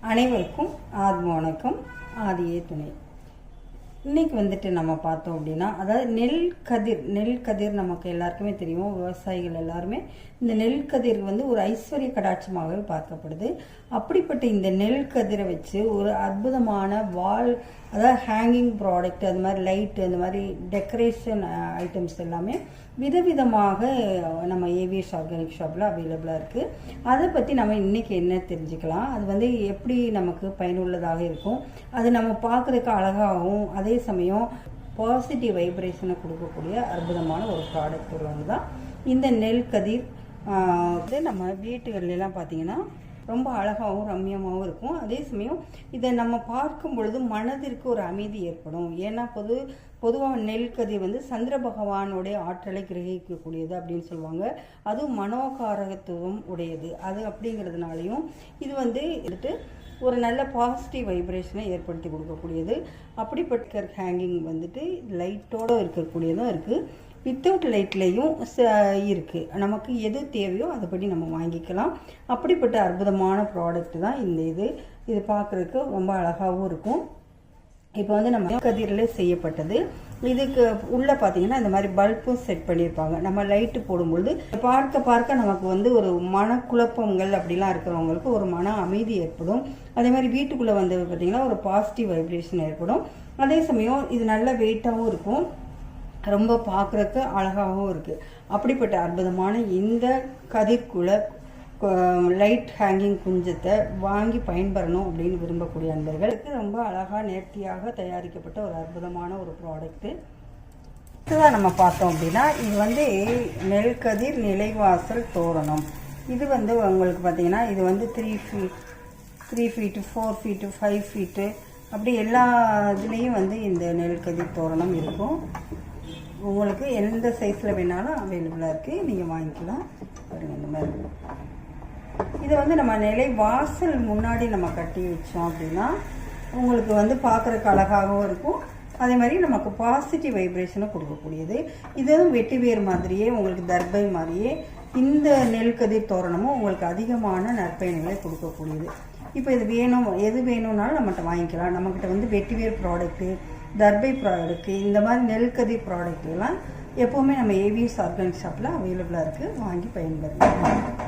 அனைவருக்கும் ஆத்ம வணக்கம். ஆதியே துணை. இன்னைக்கு வந்துட்டு நம்ம பார்த்தோம் அப்படின்னா அதாவது நெல் கதிர் நெல் கதிர் நமக்கு எல்லாருக்குமே தெரியும் விவசாயிகள் எல்லாருமே இந்த நெல் கதிர் வந்து ஒரு ஐஸ்வர்ய கடாட்சமாகவே பார்க்கப்படுது. அப்படிப்பட்ட இந்த நெல் கதிரை வச்சு ஒரு அற்புதமான வால் அதாவது ஹேங்கிங் ப்ராடக்ட் அது மாதிரி லைட்டு அந்த மாதிரி டெக்கரேஷன் ஐட்டம்ஸ் எல்லாமே விதவிதமாக நம்ம ஏவிஎஸ் ஆர்கானிக் ஷாப்பில் அவைலபிளாக இருக்குது அதை பற்றி நம்ம இன்றைக்கி என்ன தெரிஞ்சுக்கலாம்? அது வந்து எப்படி நமக்கு பயனுள்ளதாக இருக்கும்? அது நம்ம பார்க்குறதுக்கு அழகாகவும் அதே சமயம் பாசிட்டிவ் வைப்ரேஷனை கொடுக்கக்கூடிய அற்புதமான ஒரு ப்ராடக்ட் ஒன்று தான் இந்த நெல் கதிர். இது வந்து நம்ம வீட்டுகள்லாம் பார்த்தீங்கன்னா ரொம்ப அழகாகவும் ரம்மியமாகவும் இருக்கும். அதே சமயம் இதை நம்ம பார்க்கும் பொழுது மனதிற்கு ஒரு அமைதி ஏற்படும். ஏன்னா பொது பொதுவாக நெல் கதிர் வந்து சந்திர பகவானுடைய ஆற்றலை கிரகிக்கக்கூடியது அப்படின்னு சொல்லுவாங்க. அதுவும் மனோகாரகத்துவம் உடையது. அது அப்படிங்கிறதுனாலையும் இது வந்து வந்துட்டு ஒரு நல்ல பாசிட்டிவ் வைப்ரேஷனை ஏற்படுத்தி கொடுக்கக்கூடியது. அப்படிப்பட்ட ஹேங்கிங் வந்துட்டு லைட்டோடு இருக்கக்கூடியதும் இருக்குது வித்தவுட் லைட்லேயும் இருக்குது நமக்கு எது தேவையோ அதைப்படி நம்ம வாங்கிக்கலாம். அப்படிப்பட்ட அற்புதமான ப்ராடக்ட் தான் இந்த இது. இது பார்க்குறதுக்கு ரொம்ப அழகாகவும் இருக்கும். இப்போ வந்து நம்ம கதிரில் செய்யப்பட்டது. இதுக்கு உள்ள பார்த்தீங்கன்னா இந்த மாதிரி பல்பும் செட் பண்ணியிருப்பாங்க நம்ம லைட்டு போடும்பொழுது பார்க்க பார்க்க நமக்கு வந்து ஒரு மனக்குழப்பங்கள் அப்படிலாம் இருக்கிறவங்களுக்கு ஒரு மன அமைதி ஏற்படும். அதே மாதிரி வீட்டுக்குள்ளே வந்து பார்த்தீங்கன்னா ஒரு பாசிட்டிவ் வைப்ரேஷன் ஏற்படும். அதே சமயம் இது நல்ல வெயிட்டாகவும் இருக்கும். ரொம்ப பார்க்குறக்கு அழகாகவும் இருக்குது அப்படிப்பட்ட அற்புதமான இந்த கதிர்குல லைட் ஹேங்கிங் குஞ்சத்தை வாங்கி பயன்பெறணும் அப்படின்னு விரும்பக்கூடிய அன்பர்களுக்கு ரொம்ப அழகாக நேர்த்தியாக தயாரிக்கப்பட்ட ஒரு அற்புதமான ஒரு ப்ராடக்ட்டு இதுதான் நம்ம பார்த்தோம் அப்படின்னா இது வந்து நெல்கதிர் நிலைவாசல் தோரணம். இது வந்து உங்களுக்கு பார்த்தீங்கன்னா இது வந்து three feet three feet four feet five feet அப்படி எல்லா இதுலேயும் வந்து இந்த நெல்கதிர் தோரணம் இருக்கும். உங்களுக்கு எந்த சைஸில் வேணாலும் அவைலபிளாக இருக்குது நீங்கள் வாங்கிக்கலாம். பாருங்க இந்த மாதிரி. இதை வந்து நம்ம நிலை வாசல் முன்னாடி நம்ம கட்டி வச்சோம் அப்படின்னா உங்களுக்கு வந்து பார்க்குறக்கு அழகாகவும் இருக்கும். அதே மாதிரி நமக்கு பாசிட்டிவ் வைப்ரேஷனை கொடுக்கக்கூடியது. இதுவும் வெட்டி வேர் மாதிரியே உங்களுக்கு தர்பை மாதிரியே இந்த நெல்கதிர் தோரணமும் உங்களுக்கு அதிகமான நற்பயன்களை கொடுக்கக்கூடியது. இப்போ இது வேணும் எது வேணும்னாலும் நம்மகிட்ட வாங்கிக்கலாம். நம்மக்கிட்ட வந்து வெட்டிவேர் ப்ராடக்ட்டு தர்பை ப்ராடக்ட்டு இந்த மாதிரி நெல்கதிர் ப்ராடக்ட் எல்லாம் எப்போவுமே நம்ம ஏவிஎஸ் ஆர்கானிக் ஷாப்பில் அவைலபிளாக இருக்குது வாங்கி பயன்படுத்தலாம்.